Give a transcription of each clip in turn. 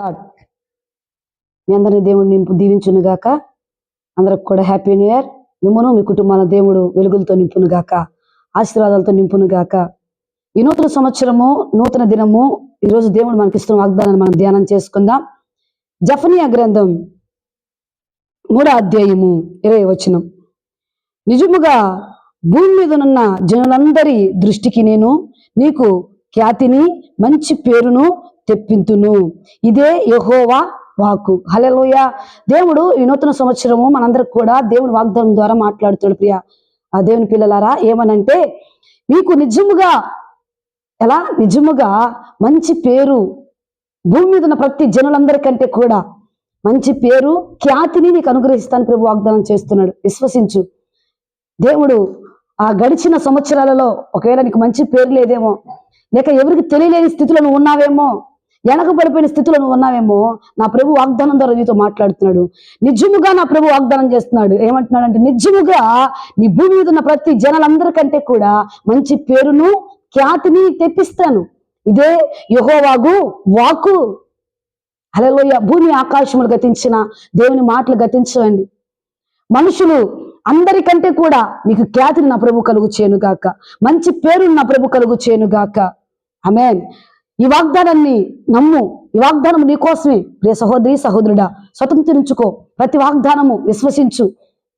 మీ అందరినీ దేవుడు నింపు దీవించును గాక. అందరికి కూడా హ్యాపీ న్యూ ఇయర్ మిమ్మను మీ కుటుంబాల దేవుడు వెలుగులతో నింపును గాక. ఆశీర్వాదాలతో నింపును గాక. ఈ నూతన సంవత్సరము నూతన దినము ఈరోజు దేవుడు మనకిస్తున్న వాగ్దానాన్ని మనం ధ్యానం చేసుకుందాం. జఫనియా గ్రంథం మూడో అధ్యాయము ఇరవై వచనం. నిజముగా భూమి మీద ఉన్న జనులందరి దృష్టికి నేను నీకు ఖ్యాతిని మంచి పేరును తెప్పింతును. ఇదే యహోవా వాకు హలెలూయ దేవుడు ఈ నూతన సంవత్సరము మనందరికి కూడా దేవుడు వాగ్దానం ద్వారా మాట్లాడుతాడు ప్రియ. ఆ దేవుని పిల్లలారా ఏమనంటే మీకు నిజముగా ఎలా? నిజముగా మంచి పేరు భూమి మీద ఉన్న ప్రతి జనులందరికంటే కూడా మంచి పేరు ఖ్యాతిని నీకు అనుగ్రహిస్తాను ప్రభు వాగ్దానం చేస్తున్నాడు. విశ్వసించు. దేవుడు ఆ గడిచిన సంవత్సరాలలో ఒకవేళ నీకు మంచి పేరు లేదేమో లేక ఎవరికి తెలియలేని స్థితిలో నువ్వు ఉన్నావేమో వెనకబడిపోయిన స్థితిలో నువ్వు ఉన్నావేమో నా ప్రభు వాగ్దానం ద్వారా నీతో మాట్లాడుతున్నాడు. నిజముగా నా ప్రభు వాగ్దానం చేస్తున్నాడు. ఏమంటున్నాడు అంటే నిజముగా నీ భూమి మీద ఉన్న ప్రతి జనాలందరికంటే కూడా మంచి పేరును ఖ్యాతిని తెప్పిస్తాను. ఇదే యహోవాగు వాకు అలలోయ భూమి ఆకాశములు గతించిన దేవుని మాటలు గతించండి మనుషులు అందరికంటే కూడా నీకు ఖ్యాతిని నా ప్రభు కలుగు చేయను గాక మంచి పేరు నా ప్రభు కలుగు చేయను గాక అమేన్ ఈ వాగ్దానాన్ని నమ్ము. ఈ వాగ్దానం నీకోసమే. ప్రియ సహోదరి సహోదరుడా స్వతంత్రించుకో. ప్రతి వాగ్దానము విశ్వసించు.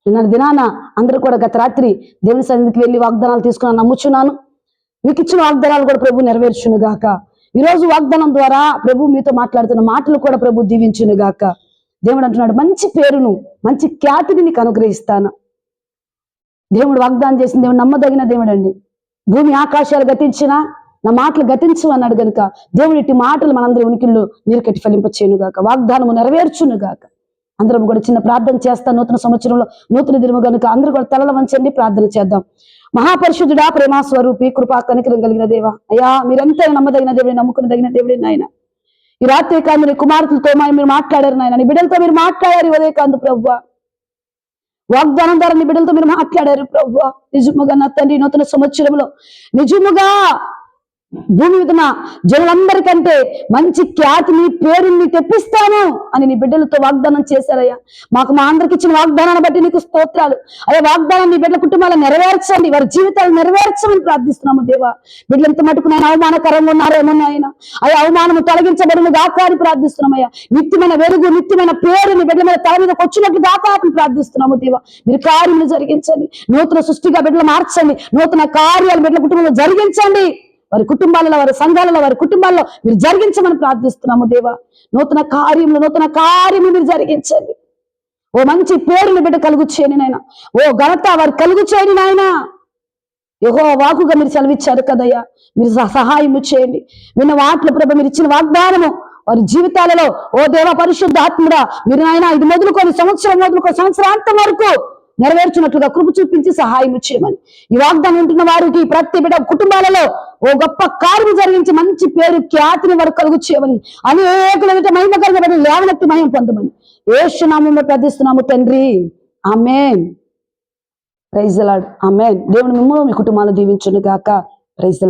నిన్న దినాన అందరూ కూడా గత రాత్రి దేవుని సన్నిధికి వెళ్ళి వాగ్దానాలు తీసుకుని నమ్ముచున్నాను. మీకు ఇచ్చిన వాగ్దానాలు కూడా ప్రభు నెరవేర్చును గాక. ఈ రోజు వాగ్దానం ద్వారా ప్రభు మీతో మాట్లాడుతున్న మాటలు కూడా ప్రభు దీవించును గాక. దేవుడు అంటున్నాడు మంచి పేరును మంచి ఖ్యాతిని నీకు అనుగ్రహిస్తాను. దేవుడు వాగ్దానం చేసిన దేవుడు నమ్మదగిన దేవుడు అండి భూమి ఆకాశాలు గతించినా నా మాటలు గతించు అన్నాడు గనుక దేవుడి ఇటు మాటలు మనందరి ఉనికిల్లో నీరు కట్టి ఫలింపచేయను గాక. వాగ్దానము నెరవేర్చును గాక. అందరం కూడా చిన్న ప్రార్థన చేస్తాం నూతన సంవత్సరంలో నూతన దినము గనుక అందరూ కూడా తలల వంచండి ప్రార్థన చేద్దాం. మహాపరిశుద్ధుడా ప్రేమ స్వరూపి కృపా కనికరం కలిగిన దేవ. అయ్యా మీరంతా నమ్మదగిన దేవుడి నమ్ముకున్న దగిన దేవుడి నాయన. ఈ రాత్రి కాదు నీ కుమార్తెలతో మీరు మాట్లాడారు నాయన. నీ బిడ్డలతో మీరు మాట్లాడారు ఈ ఉదయకాంత్ ప్రభు వాగ్దానం ద్వారా నీ బిడ్డలతో మీరు మాట్లాడారు ప్రభు నిజముగా నా తండ్రి నూతన సంవత్సరంలో నిజముగా భూమి మీద జనులందరికంటే మంచి ఖ్యాతిని పేరుని తెప్పిస్తాను అని నీ బిడ్డలతో వాగ్దానం చేశారయ్యా. మాకు మా అందరికి ఇచ్చిన వాగ్దానాన్ని బట్టి నీకు స్తోత్రాలు. అదే వాగ్దానం నీ బిడ్డల కుటుంబాలను నెరవేర్చండి. వారి జీవితాలు నెరవేర్చమని ప్రార్థిస్తున్నాము దేవా. బిడ్డలు ఎంత మటుకు నేను అవమానకరంగా ఉన్నారేమో ఆయన అయ్యా అవమానము తొలగించబడిన దాకా అని ప్రార్థిస్తున్నామయ్యా నిత్యమైన వెలుగు నిత్యమైన పేరు నీ బిడ్డల మీద తల మీద వచ్చినట్లు దాకా అని ప్రార్థిస్తున్నాము దేవా. మీరు కార్యములు జరిగించండి. నూతన సృష్టిగా బిడ్డలు మార్చండి. నూతన కార్యాలు బిడ్డల కుటుంబంలో జరిగించండి. వారి కుటుంబాలలో వారి సంఘాలలో వారి కుటుంబాల్లో మీరు జరిగించమని ప్రార్థిస్తున్నాము దేవా. నూతన కార్యములు నూతన కార్యము మీరు జరిగించండి. ఓ మంచి పేరుని బిడ్డ కలుగు చేయని నాయన. ఓ ఘనత వారు కలుగు చేయని నాయన. యహో వాకుగా మీరు సెలవిచ్చారు కదయ్యా. మీరు సహాయము చేయండి. విన్న వాటిలో ప్రభ మీరు ఇచ్చిన వాగ్దానము వారి జీవితాలలో ఓ దేవ పరిశుద్ధ ఆత్ముడా మీరు నాయన ఇది మొదలుకొని సంవత్సరం మొదలుకొని సంవత్సరాంతం వరకు నెరవేర్చినట్లుగా కృప చూపించి సహాయం చేయమని. ఈ వాగ్దానం ఉంటున్న వారికి ప్రతి బిడ కుటుంబాలలో ఓ గొప్ప కార్యం జరిగించి మంచి పేరు ఖ్యాతిని వారు కలుగు చేయమని. అనేకుల ఎదుట మహిమ కలిగిన లేవనెత్తి మహిమ పొందమని. ఏసునామంలో ప్రార్థిస్తున్నాము తండ్రి. ఆమెన్. ప్రైజ్ అలాడ్ ఆమెన్. దేవుని మిమ్మల్ని మీ కుటుంబాలను దీవించును గాక ప్రైజ్